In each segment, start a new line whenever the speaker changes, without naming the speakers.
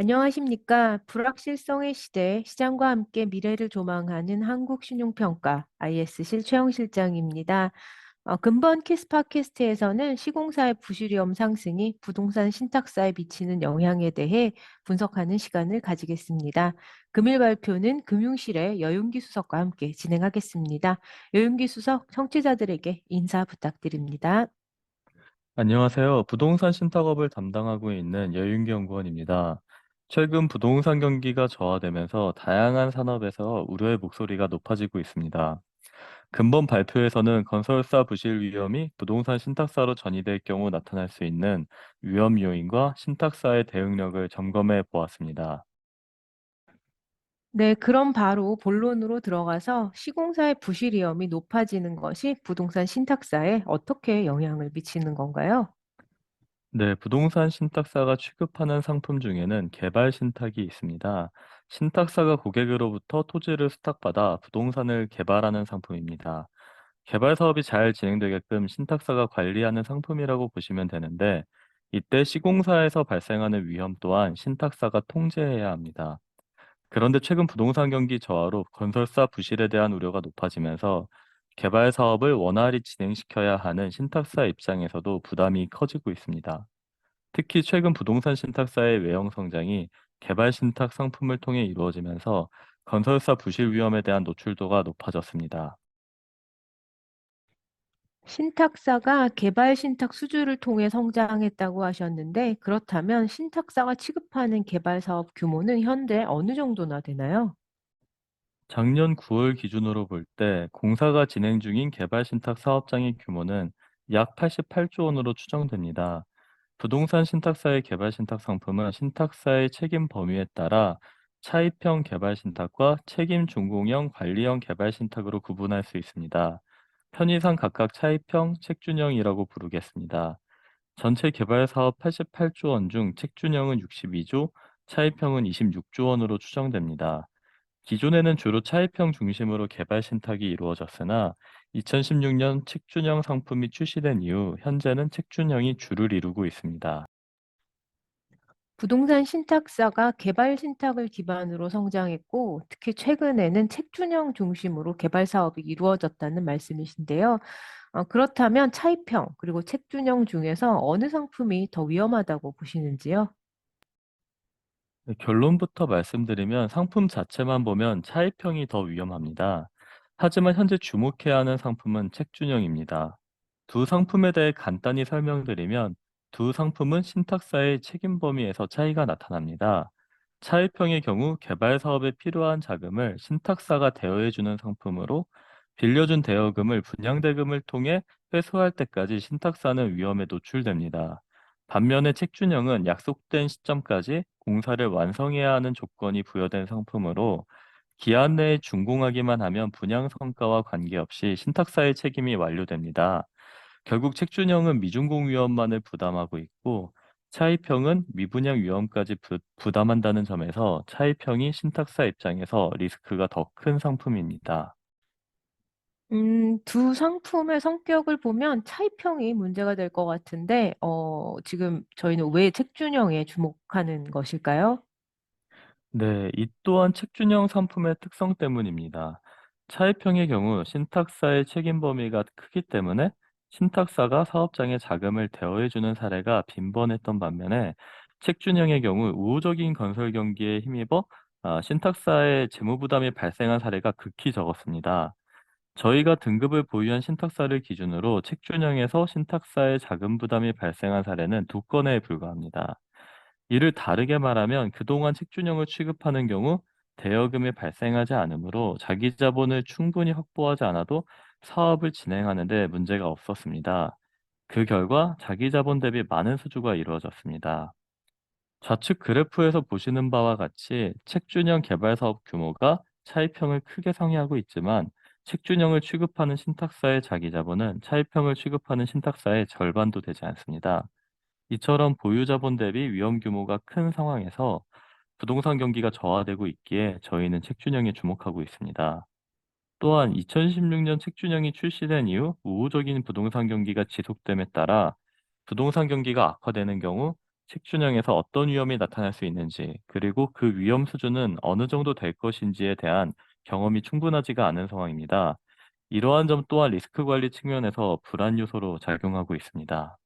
안녕하십니까. 불확실성의 시대, 시장과 함께 미래를 조망하는 한국신용평가 IS실 최영 실장입니다. 어, 근본 키스 팟캐스트에서는 시공사의 부실위험 상승이 부동산 신탁사에 미치는 영향에 대해 분석하는 시간을 가지겠습니다. 금일 발표는 금융실의 여윤기 수석과 함께 진행하겠습니다. 여윤기 수석, 청취자들에게 인사 부탁드립니다.
안녕하세요. 부동산 신탁업을 담당하고 있는 여윤기 연구원입니다. 최근 부동산 경기가 저하되면서 다양한 산업에서 우려의 목소리가 높아지고 있습니다. 근본 발표에서는 건설사 부실 위험이 부동산 신탁사로 전이될 경우 나타날 수 있는 위험 요인과 신탁사의 대응력을 점검해 보았습니다.
네, 그럼 바로 본론으로 들어가서 시공사의 부실 위험이 높아지는 것이 부동산 신탁사에 어떻게 영향을 미치는 건가요?
네, 부동산 신탁사가 취급하는 상품 중에는 개발 신탁이 있습니다. 신탁사가 고객으로부터 토지를 수탁받아 부동산을 개발하는 상품입니다. 개발 사업이 잘 진행되게끔 신탁사가 관리하는 상품이라고 보시면 되는데, 이때 시공사에서 발생하는 위험 또한 신탁사가 통제해야 합니다. 그런데 최근 부동산 경기 저하로 건설사 부실에 대한 우려가 높아지면서 개발 사업을 원활히 진행시켜야 하는 신탁사 입장에서도 부담이 커지고 있습니다. 특히 최근 부동산 신탁사의 외형 성장이 개발 신탁 상품을 통해 이루어지면서 건설사 부실 위험에 대한 노출도가 높아졌습니다.
신탁사가 개발 신탁 수주를 통해 성장했다고 하셨는데, 그렇다면 신탁사가 취급하는 개발 사업 규모는 현재 어느 정도나 되나요?
작년 9월 기준으로 볼 때 공사가 진행 중인 개발 신탁 사업장의 규모는 약 88조 원으로 추정됩니다. 부동산 신탁사의 개발 신탁 상품은 신탁사의 책임 범위에 따라 차입형 개발 신탁과 책임 준공형 관리형 개발 신탁으로 구분할 수 있습니다. 편의상 각각 차입형, 책준형이라고 부르겠습니다. 전체 개발 사업 88조 원 중 책준형은 62조, 차입형은 26조 원으로 추정됩니다. 기존에는 주로 차입형 중심으로 개발 신탁이 이루어졌으나 2016년 책준형 상품이 출시된 이후 현재는 책준형이 주를 이루고 있습니다.
부동산 신탁사가 개발 신탁을 기반으로 성장했고, 특히 최근에는 책준형 중심으로 개발 사업이 이루어졌다는 말씀이신데요. 어, 그렇다면 차입형 그리고 책준형 중에서 어느 상품이 더 위험하다고 보시는지요?
네, 결론부터 말씀드리면 상품 자체만 보면 차입형이 더 위험합니다. 하지만 현재 주목해야 하는 상품은 책준형입니다. 두 상품에 대해 간단히 설명드리면 두 상품은 신탁사의 책임 범위에서 차이가 나타납니다. 차입형의 경우 개발 사업에 필요한 자금을 신탁사가 대여해주는 상품으로 빌려준 대여금을 분양대금을 통해 회수할 때까지 신탁사는 위험에 노출됩니다. 반면에 책준형은 약속된 시점까지 공사를 완성해야 하는 조건이 부여된 상품으로 기한 내에 준공하기만 하면 분양 성과와 관계없이 신탁사의 책임이 완료됩니다. 결국 책준형은 미준공 위험만을 부담하고 있고 차입형은 미분양 위험까지 부, 부담한다는 점에서 차입형이 신탁사 입장에서 리스크가 더 큰 상품입니다.
음, 두 상품의 성격을 보면 차이평이 문제가 될 것 같은데, 어, 지금 저희는 왜 책준형에 주목하는 것일까요?
네, 이 또한 책준형 상품의 특성 때문입니다. 차입형의 경우 신탁사의 책임 범위가 크기 때문에 신탁사가 사업장에 자금을 대여해주는 사례가 빈번했던 반면에 책준형의 경우 우호적인 건설 경기에 힘입어 아, 신탁사의 재무 부담이 발생한 사례가 극히 적었습니다. 저희가 등급을 보유한 신탁사를 기준으로 책준형에서 신탁사의 자금 부담이 발생한 사례는 두 건에 불과합니다. 이를 다르게 말하면 그동안 책준형을 취급하는 경우 대여금이 발생하지 않으므로 자기 자본을 충분히 확보하지 않아도 사업을 진행하는 데 문제가 없었습니다. 그 결과 자기 자본 대비 많은 수주가 이루어졌습니다. 좌측 그래프에서 보시는 바와 같이 책준형 개발 사업 규모가 차입형을 크게 상회하고 있지만 책준형을 취급하는 신탁사의 자기 자본은 차입형을 취급하는 신탁사의 절반도 되지 않습니다. 이처럼 보유 자본 대비 위험 규모가 큰 상황에서 부동산 경기가 저하되고 있기에 저희는 책준형에 주목하고 있습니다. 또한 2016년 책준형이 출시된 이후 우호적인 부동산 경기가 지속됨에 따라 부동산 경기가 악화되는 경우 책준형에서 어떤 위험이 나타날 수 있는지, 그리고 그 위험 수준은 어느 정도 될 것인지에 대한 경험이 충분하지가 않은 상황입니다. 이러한 점 또한 리스크 관리 측면에서 불안 요소로 작용하고 있습니다.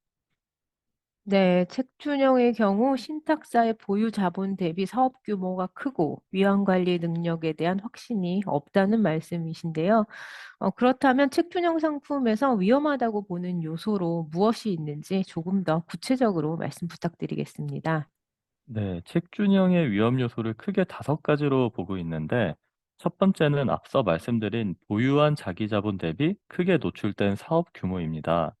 네, 책준형의 경우 신탁사의 보유 자본 대비 사업 규모가 크고 위험 관리 능력에 대한 확신이 없다는 말씀이신데요. 어, 그렇다면 책준형 상품에서 위험하다고 보는 요소로 무엇이 있는지 조금 더 구체적으로 말씀 부탁드리겠습니다.
네, 책준형의 위험 요소를 크게 다섯 가지로 보고 있는데, 첫 번째는 앞서 말씀드린 보유한 자기 자본 대비 크게 노출된 사업 규모입니다.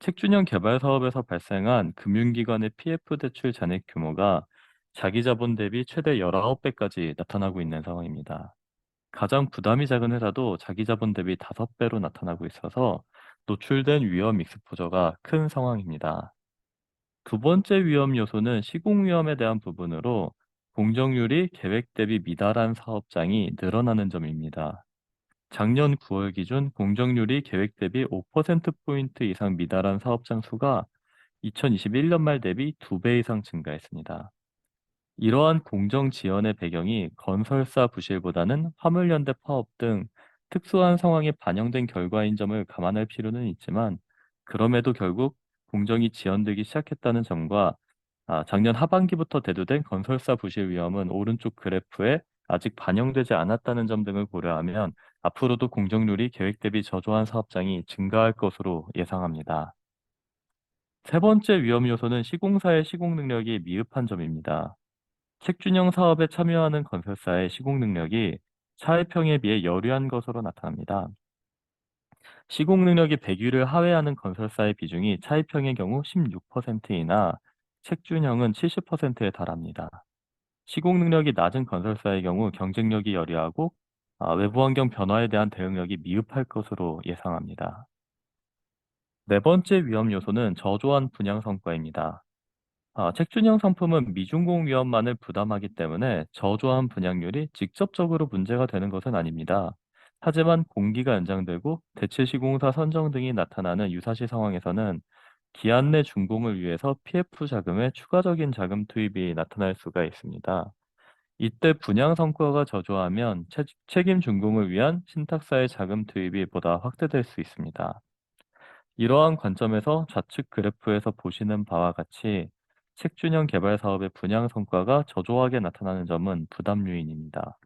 책준형 개발 사업에서 발생한 금융기관의 PF 대출 잔액 규모가 자기 자본 대비 최대 19배까지 나타나고 있는 상황입니다. 가장 부담이 작은 회사도 자기 자본 대비 5배로 나타나고 있어서 노출된 위험 익스포저가 큰 상황입니다. 두 번째 위험 요소는 시공 위험에 대한 부분으로 공정률이 계획 대비 미달한 사업장이 늘어나는 점입니다. 작년 9월 기준 공정률이 계획 대비 5%포인트 이상 미달한 사업장 수가 2021년 말 대비 2배 이상 증가했습니다. 이러한 공정 지연의 배경이 건설사 부실보다는 화물연대 파업 등 특수한 상황에 반영된 결과인 점을 감안할 필요는 있지만 그럼에도 결국 공정이 지연되기 시작했다는 점과 아, 작년 하반기부터 대두된 건설사 부실 위험은 오른쪽 그래프에 아직 반영되지 않았다는 점 등을 고려하면 앞으로도 공정률이 계획 대비 저조한 사업장이 증가할 것으로 예상합니다. 세 번째 위험 요소는 시공사의 시공 능력이 미흡한 점입니다. 책준형 사업에 참여하는 건설사의 시공 능력이 차회평에 비해 열유한 것으로 나타납니다. 시공 능력이 100위를 하회하는 건설사의 비중이 차이평의 경우 16%이나 책준형은 70%에 달합니다. 시공 능력이 낮은 건설사의 경우 경쟁력이 열이하고 아, 외부 환경 변화에 대한 대응력이 미흡할 것으로 예상합니다. 네 번째 위험 요소는 저조한 분양 성과입니다. 아, 책준형 상품은 미준공 위험만을 부담하기 때문에 저조한 분양률이 직접적으로 문제가 되는 것은 아닙니다. 하지만 공기가 연장되고 대체 시공사 선정 등이 나타나는 유사시 상황에서는 기한 내 준공을 위해서 PF 자금의 추가적인 자금 투입이 나타날 수가 있습니다. 이때 분양 성과가 저조하면 책- 책임 준공을 위한 신탁사의 자금 투입이 보다 확대될 수 있습니다. 이러한 관점에서 좌측 그래프에서 보시는 바와 같이 책준형 개발 사업의 분양 성과가 저조하게 나타나는 점은 부담 요인입니다.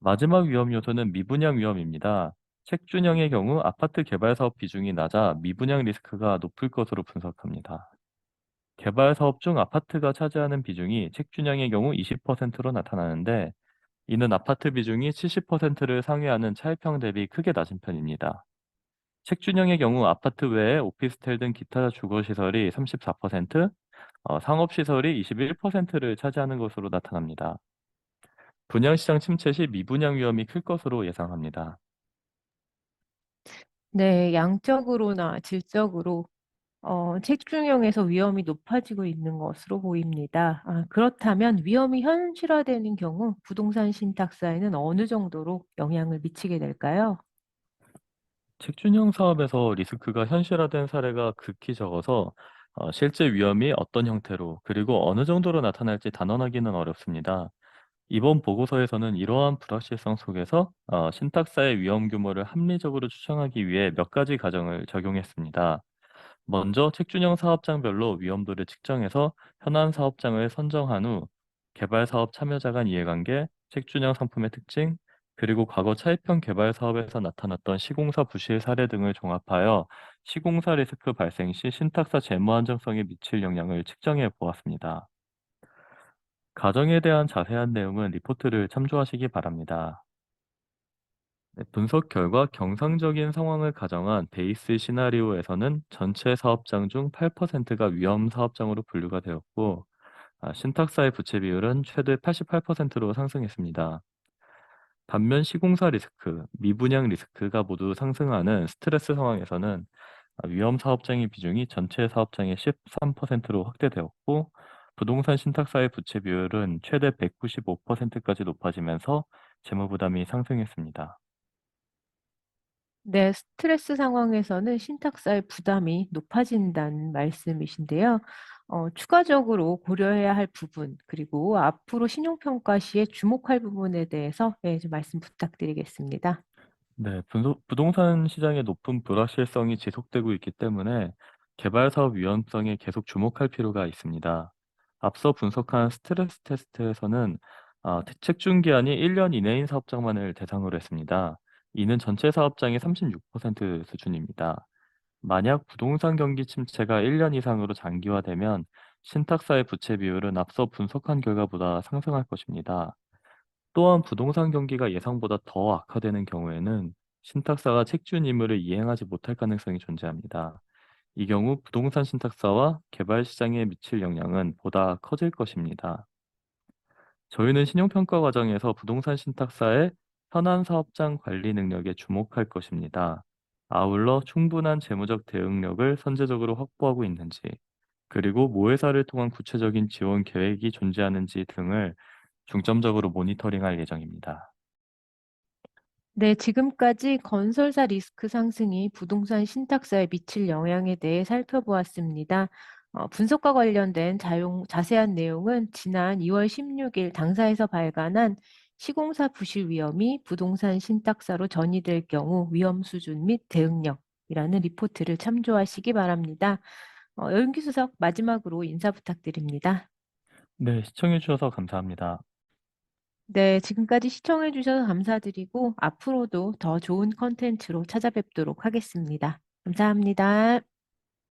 마지막 위험 요소는 미분양 위험입니다. 책준형의 경우 아파트 개발 사업 비중이 낮아 미분양 리스크가 높을 것으로 분석합니다. 개발 사업 중 아파트가 차지하는 비중이 책준형의 경우 20%로 나타나는데 이는 아파트 비중이 70%를 상회하는 차이평 대비 크게 낮은 편입니다. 책준형의 경우 아파트 외에 오피스텔 등 기타 주거 시설이 34%, 어, 상업 시설이 21%를 차지하는 것으로 나타납니다. 분양시장 침체 시 미분양 위험이 클 것으로 예상합니다.
네, 양적으로나 질적으로 어, 책중형에서 위험이 높아지고 있는 것으로 보입니다. 아, 그렇다면 위험이 현실화되는 경우 부동산 신탁사에는 어느 정도로 영향을 미치게 될까요?
책준형 사업에서 리스크가 현실화된 사례가 극히 적어서 어, 실제 위험이 어떤 형태로 그리고 어느 정도로 나타날지 단언하기는 어렵습니다. 이번 보고서에서는 이러한 불확실성 속에서 어, 신탁사의 위험 규모를 합리적으로 추정하기 위해 몇 가지 가정을 적용했습니다. 먼저 책준형 사업장별로 위험도를 측정해서 현안 사업장을 선정한 후 개발 사업 참여자 간 이해관계, 책준형 상품의 특징, 그리고 과거 차입형 개발 사업에서 나타났던 시공사 부실 사례 등을 종합하여 시공사 리스크 발생 시 신탁사 재무 안정성에 미칠 영향을 측정해 보았습니다. 가정에 대한 자세한 내용은 리포트를 참조하시기 바랍니다. 네, 분석 결과 경상적인 상황을 가정한 베이스 시나리오에서는 전체 사업장 중 8%가 위험 사업장으로 분류가 되었고, 아, 신탁사의 부채 비율은 최대 88%로 상승했습니다. 반면 시공사 리스크, 미분양 리스크가 모두 상승하는 스트레스 상황에서는 아, 위험 사업장의 비중이 전체 사업장의 13%로 확대되었고, 부동산 신탁사의 부채 비율은 최대 195%까지 높아지면서 재무 부담이 상승했습니다.
네, 스트레스 상황에서는 신탁사의 부담이 높아진다는 말씀이신데요. 어, 추가적으로 고려해야 할 부분, 그리고 앞으로 신용평가 시에 주목할 부분에 대해서 예, 좀 말씀 부탁드리겠습니다.
네, 분소- 부동산 시장의 높은 불확실성이 지속되고 있기 때문에 개발 사업 위험성에 계속 주목할 필요가 있습니다. 앞서 분석한 스트레스 테스트에서는 아, 책중 기한이 1년 이내인 사업장만을 대상으로 했습니다. 이는 전체 사업장의 36% 수준입니다. 만약 부동산 경기 침체가 1년 이상으로 장기화되면 신탁사의 부채 비율은 앞서 분석한 결과보다 상승할 것입니다. 또한 부동산 경기가 예상보다 더 악화되는 경우에는 신탁사가 책준 의무를 이행하지 못할 가능성이 존재합니다. 이 경우 부동산 신탁사와 개발 시장에 미칠 영향은 보다 커질 것입니다. 저희는 신용평가 과정에서 부동산 신탁사의 현안 사업장 관리 능력에 주목할 것입니다. 아울러 충분한 재무적 대응력을 선제적으로 확보하고 있는지, 그리고 모회사를 통한 구체적인 지원 계획이 존재하는지 등을 중점적으로 모니터링할 예정입니다.
네, 지금까지 건설사 리스크 상승이 부동산 신탁사에 미칠 영향에 대해 살펴보았습니다. 어, 분석과 관련된 자용, 자세한 내용은 지난 2월 16일 당사에서 발간한 시공사 부실 위험이 부동산 신탁사로 전이될 경우 위험 수준 및 대응력이라는 리포트를 참조하시기 바랍니다. 어, 연기수석 마지막으로 인사 부탁드립니다.
네, 시청해 주셔서 감사합니다.
네, 지금까지 시청해 주셔서 감사드리고 앞으로도 더 좋은 컨텐츠로 찾아뵙도록 하겠습니다. 감사합니다.